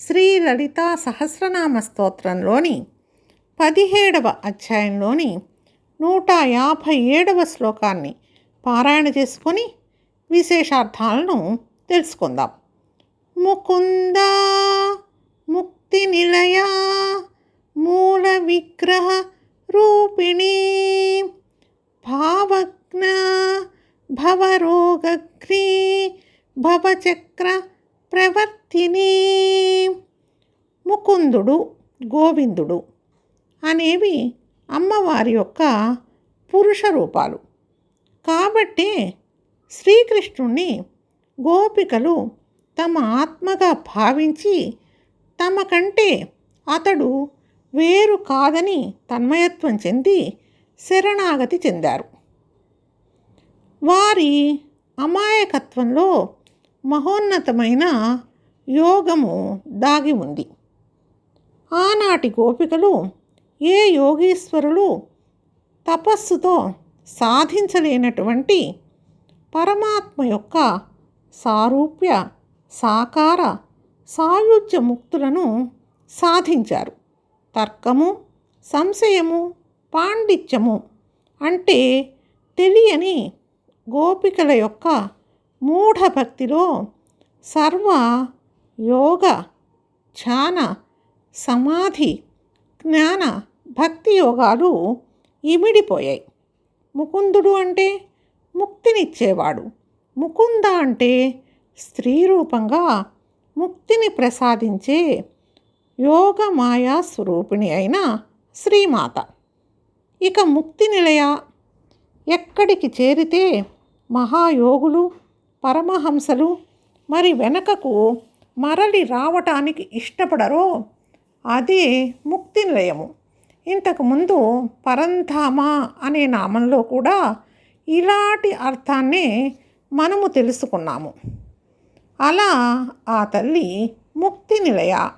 శ్రీ లలితా సహస్రనామ స్తోత్రంలోని పదిహేడవ అధ్యాయంలోని నూట యాభై ఏడవ శ్లోకాన్ని పారాయణ చేసుకొని విశేషార్థాలను తెలుసుకుందాం. ముకుంద ముక్తి నిలయ మూల విగ్రహ రూపిణి భావజ్ఞ భవరోగ్రీ భవచక్ర ప్రవర్త తిని ముకుందుడు గోవిందుడు అనేవి అమ్మవారి యొక్క పురుష రూపాలు. కాబట్టే శ్రీకృష్ణుణ్ణి గోపికలు తమ ఆత్మగా భావించి తమ కంటే అతడు వేరు కాదని తన్మయత్వం చెంది శరణాగతి చెందారు. వారి అమాయకత్వంలో మహోన్నతమైన యోగము దాగి ఉంది. ఆనాటి గోపికలు ఏ యోగీశ్వరులు తపస్సుతో సాధించలేనటువంటి పరమాత్మ యొక్క సారూప్య సాకార సాయుధ్య ముక్తులను సాధించారు. తర్కము సంశయము పాండిత్యము అంటే తెలియని గోపికల యొక్క మూఢభక్తిలో సర్వ యోగ ధ్యాన సమాధి జ్ఞాన భక్తి యోగాలు ఇమిడిపోయాయి. ముకుందుడు అంటే ముక్తినిచ్చేవాడు. ముకుంద అంటే స్త్రీ రూపంగా ముక్తిని ప్రసాదించే యోగ మాయా స్వరూపిణి అయిన శ్రీమాత. ఇక ముక్తి నిలయ ఎక్కడికి చేరితే మహాయోగులు పరమహంసలు మరి వెనకకు మరలి రావటానికి ఇష్టపడరో అదే ముక్తి నిలయము. ఇంతకుముందు పరంధామ అనే నామంలో కూడా ఇలాంటి అర్థాన్నే మనము తెలుసుకున్నాము. అలా ఆ తల్లి ముక్తి నిలయ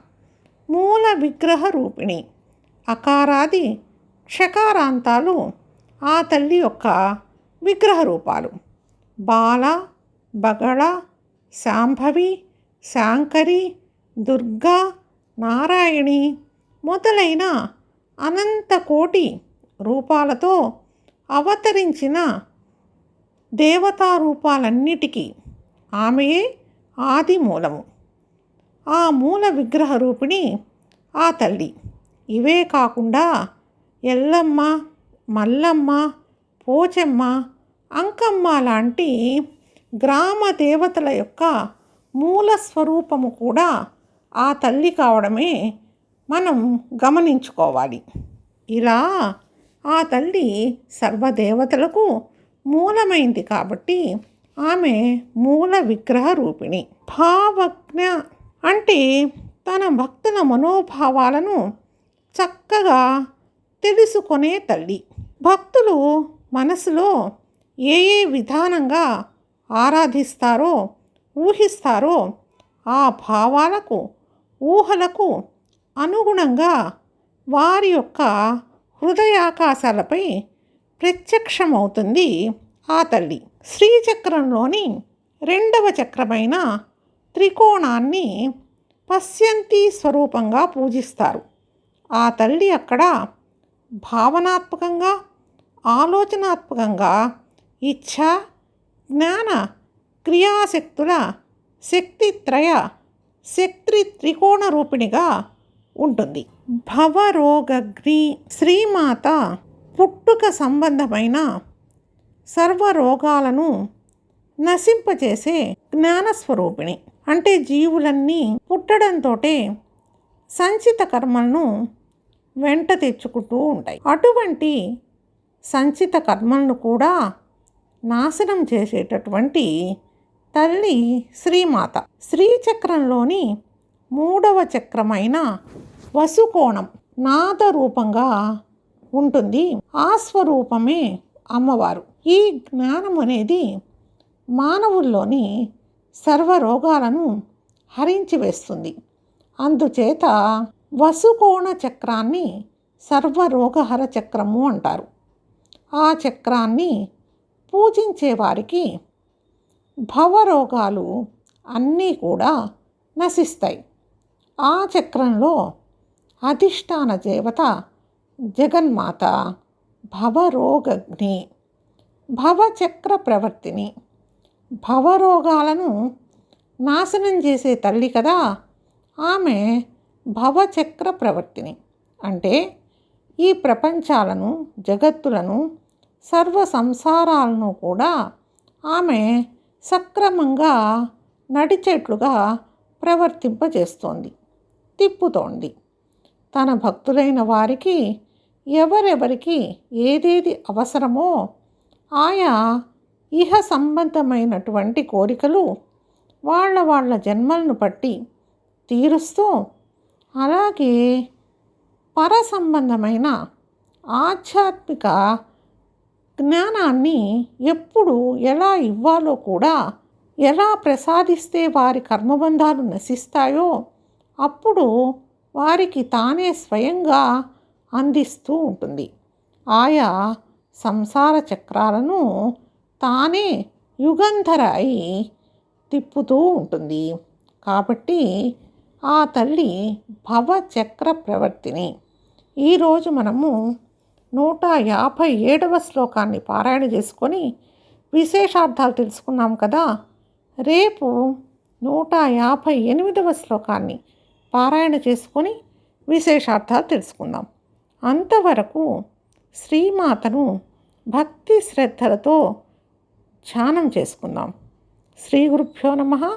మూల విగ్రహ రూపిణి అకారాది క్షకారాంతాలు ఆ తల్లి యొక్క విగ్రహ రూపాలు. బాల బగళ శాంభవి శాంకరి దుర్గా నారాయణి మొదలైన అనంత కోటి రూపాలతో అవతరించిన దేవతా రూపాలన్నిటికీ ఆమెయే ఆది మూలము ఆ మూల విగ్రహ రూపిణి ఆ తల్లి. ఇవే కాకుండా ఎల్లమ్మ మల్లమ్మ పోచమ్మ అంకమ్మ లాంటి గ్రామ దేవతల యొక్క మూల స్వరూపము కూడా ఆ తల్లి కావడమే మనం గమనించుకోవాలి. ఇలా ఆ తల్లి సర్వదేవతలకు మూలమైంది కాబట్టి ఆమె మూల విగ్రహ రూపిణి. భావజ్ఞ అంటే తన భక్తుల మనోభావాలను చక్కగా తెలుసుకునే తల్లి. భక్తులు మనసులో ఏ ఏ విధానంగా ఆరాధిస్తారో ఊహిస్తారో ఆ భావాలకు ఊహలకు అనుగుణంగా వారి యొక్క హృదయాకాశాలపై ప్రత్యక్షమవుతుంది ఆ తల్లి. శ్రీచక్రంలోని రెండవ చక్రమైన త్రికోణాన్ని పశ్యంతి స్వరూపంగా పూజిస్తారు. ఆ తల్లి అక్కడ భావనాత్మకంగా ఆలోచనాత్మకంగా ఇచ్ఛ జ్ఞాన క్రియాశక్తుల శక్తిత్రయ శక్తి త్రికోణ రూపిణిగా ఉంటుంది. భవరోగ్ని శ్రీమాత పుట్టుక సంబంధమైన సర్వరోగాలను నశింపచేసే జ్ఞానస్వరూపిణి. అంటే జీవులన్నీ పుట్టడంతో సంచిత కర్మలను వెంట తెచ్చుకుంటూ ఉంటాయి. అటువంటి సంచిత కర్మలను కూడా నాశనం చేసేటటువంటి తల్లి శ్రీమాత. శ్రీచక్రంలోని మూడవ చక్రమైన వసుకోణం నాద రూపంగా ఉంటుంది. ఆ స్వరూపమే అమ్మవారు. ఈ జ్ఞానం అనేది మానవుల్లోని సర్వ రోగాలను హరించి వేస్తుంది. అందుచేత వసుకోణ చక్రాన్ని సర్వరోగహర చక్రము అంటారు. ఆ చక్రాన్ని పూజించే వారికి భవరోగాలు అన్నీ కూడా నశిస్తాయి. ఆ చక్రంలో అధిష్టాన దేవత జగన్మాత భవరోగగ్ని భవచక్ర ప్రవర్తిని. భవరోగాలను నాశనం చేసే తల్లి కదా ఆమె భవచక్ర ప్రవర్తిని. అంటే ఈ ప్రపంచాలను జగత్తులను సర్వ సంసారాలను కూడా ఆమె సక్రమంగా నడిచేట్లుగా ప్రవర్తింపజేస్తోంది తిప్పుతోంది. తన భక్తులైన వారికి ఎవరెవరికి ఏదేది అవసరమో ఆయా ఇహ సంబంధమైనటువంటి కోరికలు వాళ్ళ వాళ్ళ జన్మలను బట్టి తీరుస్తూ అలాగే పర సంబంధమైన ఆధ్యాత్మిక జ్ఞానాన్ని ఎప్పుడు ఎలా ఇవ్వాలో కూడా ఎలా ప్రసాదిస్తే వారి కర్మబంధాలు నశిస్తాయో అప్పుడు వారికి తానే స్వయంగా అందిస్తూ ఉంటుంది. ఆయా సంసార చక్రాలను తానే యుగంధర అయి తిప్పుతూ ఉంటుంది. కాబట్టి ఆ తల్లి భవచక్ర ప్రవర్తిని. ఈరోజు మనము నూట యాభై ఏడవ శ్లోకాన్ని పారాయణ చేసుకొని విశేషార్థాలు తెలుసుకున్నాం కదా. రేపు నూట యాభై ఎనిమిదవ శ్లోకాన్ని పారాయణ చేసుకొని విశేషార్థాలు తెలుసుకుందాం. అంతవరకు శ్రీమాతను భక్తి శ్రద్ధలతో ధ్యానం చేసుకుందాం. శ్రీ గురుభ్యో నమ.